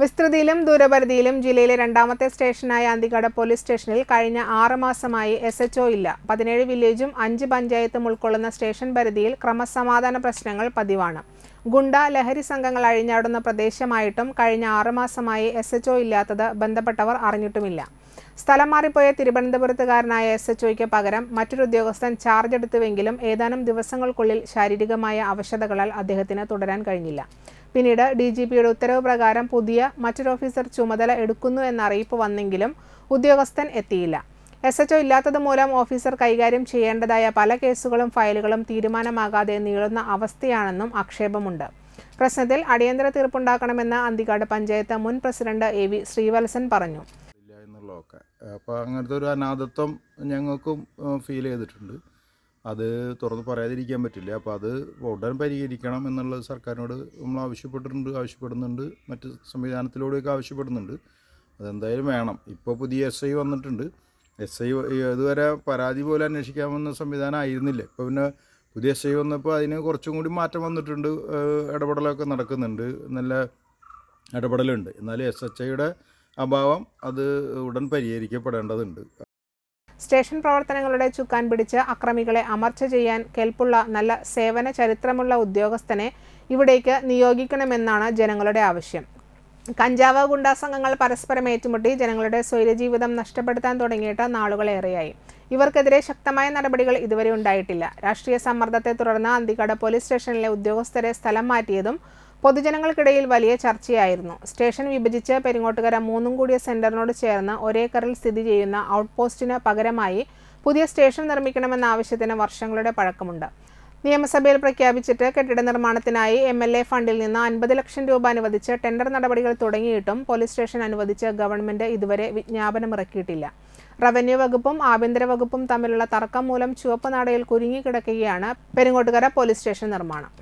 വിസ്തൃതിയിലും ദൂരപരിധിയിലും ജില്ലയിലെ രണ്ടാമത്തെ സ്റ്റേഷനായ അന്തികട പോലീസ് സ്റ്റേഷനിൽ കഴിഞ്ഞ ആറ് മാസമായി എസ് എച്ച് ഒ ഇല്ല. പതിനേഴ് വില്ലേജും അഞ്ച് പഞ്ചായത്തും ഉൾക്കൊള്ളുന്ന സ്റ്റേഷൻ പരിധിയിൽ ക്രമസമാധാന പ്രശ്നങ്ങൾ പതിവാണ്. ഗുണ്ട ലഹരി സംഘങ്ങൾ അഴിഞ്ഞാടുന്ന പ്രദേശമായിട്ടും കഴിഞ്ഞ ആറ് മാസമായി എസ് എച്ച് ഒ ഇല്ലാത്തത് ബന്ധപ്പെട്ടവർ അറിഞ്ഞിട്ടുമില്ല. സ്ഥലം മാറിപ്പോയ തിരുവനന്തപുരത്തുകാരനായ എസ് എച്ച് ഒയ്ക്ക് പകരം മറ്റൊരു ഉദ്യോഗസ്ഥൻ ചാർജ് എടുത്തുവെങ്കിലും ഏതാനും ദിവസങ്ങൾക്കുള്ളിൽ ശാരീരികമായ അവശതകളാൽ അദ്ദേഹത്തിന് തുടരാൻ കഴിഞ്ഞില്ല. പിന്നീട് ഡി ജി പിയുടെ ഉത്തരവ് പ്രകാരം പുതിയ മറ്റൊരു ഓഫീസർ ചുമതല എടുക്കുന്നു എന്ന അറിയിപ്പ് വന്നെങ്കിലും ഉദ്യോഗസ്ഥൻ എത്തിയില്ല. എസ് എച്ച് ഇല്ലാത്തത് മൂലം ഓഫീസർ കൈകാര്യം ചെയ്യേണ്ടതായ പല കേസുകളും ഫയലുകളും തീരുമാനമാകാതെ നീളുന്ന അവസ്ഥയാണെന്നും ആക്ഷേപമുണ്ട്. പ്രശ്നത്തിൽ അടിയന്തര തീർപ്പുണ്ടാക്കണമെന്ന് അന്തിക്കാട് പഞ്ചായത്ത് മുൻ പ്രസിഡന്റ് എ വി ശ്രീവത്സൻ പറഞ്ഞു. എന്നുള്ളതൊക്കെ അപ്പോൾ അങ്ങനത്തെ ഒരു അനാഥത്വം ഞങ്ങൾക്കും ഫീൽ ചെയ്തിട്ടുണ്ട്. അത് തുറന്ന് പറയാതിരിക്കാൻ പറ്റില്ല. അപ്പോൾ അത് ഉടൻ പരിഹരിക്കണം എന്നുള്ളത് സർക്കാരിനോട് നമ്മൾ ആവശ്യപ്പെട്ടിട്ടുണ്ട് ആവശ്യപ്പെടുന്നുണ്ട്. മറ്റ് സംവിധാനത്തിലൂടെയൊക്കെ ആവശ്യപ്പെടുന്നുണ്ട്. അതെന്തായാലും വേണം. ഇപ്പോൾ പുതിയ എസ് ഐ വന്നിട്ടുണ്ട്. എസ് ഐ ഇതുവരെ പരാതി പോലെ അന്വേഷിക്കാമെന്ന സംവിധാനം ആയിരുന്നില്ല ഇപ്പോൾ പിന്നെ പുതിയ എസ് ഐ വന്നപ്പോൾ അതിന് കുറച്ചും കൂടി മാറ്റം വന്നിട്ടുണ്ട്. ഇടപെടലൊക്കെ നടക്കുന്നുണ്ട്. നല്ല ഇടപെടലുണ്ട്. എന്നാലും എസ് എച്ച് ഐയുടെ അഭാവം അത് ഉടൻ പരിഹരിക്കപ്പെടേണ്ടതുണ്ട്. സ്റ്റേഷൻ പ്രവർത്തനങ്ങളുടെ ചുക്കാൻ പിടിച്ച് അക്രമികളെ അമർച്ച ചെയ്യാൻ കെൽപ്പുള്ള നല്ല സേവന ചരിത്രമുള്ള ഉദ്യോഗസ്ഥനെ ഇവിടേക്ക് നിയോഗിക്കണമെന്നാണ് ജനങ്ങളുടെ ആവശ്യം. കഞ്ചാവ് ഗുണ്ടാ സംഘങ്ങൾ പരസ്പരം ഏറ്റുമുട്ടി ജനങ്ങളുടെ സ്വൈരജീവിതം നഷ്ടപ്പെടുത്താൻ തുടങ്ങിയിട്ട് നാളുകളേറെയായി. ഇവർക്കെതിരെ ശക്തമായ നടപടികൾ ഇതുവരെ ഉണ്ടായിട്ടില്ല. രാഷ്ട്രീയ സമ്മർദ്ദത്തെ തുടർന്ന് അന്തിക്കാട് പോലീസ് സ്റ്റേഷനിലെ ഉദ്യോഗസ്ഥരെ സ്ഥലം മാറ്റിയതും പൊതുജനങ്ങൾക്കിടയിൽ വലിയ ചർച്ചയായിരുന്നു. സ്റ്റേഷൻ വിഭജിച്ച് പെരിങ്ങോട്ടുകര മൂന്നും കൂടിയ സെന്ററിനോട് ചേർന്ന് ഒരേക്കറിൽ സ്ഥിതി ചെയ്യുന്ന ഔട്ട് പോസ്റ്റിന് പകരമായി പുതിയ സ്റ്റേഷൻ നിർമ്മിക്കണമെന്ന ആവശ്യത്തിന് വർഷങ്ങളുടെ പഴക്കമുണ്ട്. നിയമസഭയിൽ പ്രഖ്യാപിച്ചിട്ട് കെട്ടിട നിർമ്മാണത്തിനായി എം എൽ എ ഫണ്ടിൽ നിന്ന് അൻപത് ലക്ഷം രൂപ അനുവദിച്ച് ടെൻഡർ നടപടികൾ തുടങ്ങിയിട്ടും പോലീസ് സ്റ്റേഷൻ അനുവദിച്ച് ഗവൺമെന്റ് ഇതുവരെ വിജ്ഞാപനമിറക്കിയിട്ടില്ല. റവന്യൂ വകുപ്പും ആഭ്യന്തര വകുപ്പും തമ്മിലുള്ള തർക്കം മൂലം ചുവപ്പ് നടയിൽ കുരുങ്ങിക്കിടക്കുകയാണ് പെരിങ്ങോട്ടുകര പോലീസ് സ്റ്റേഷൻ നിർമ്മാണം.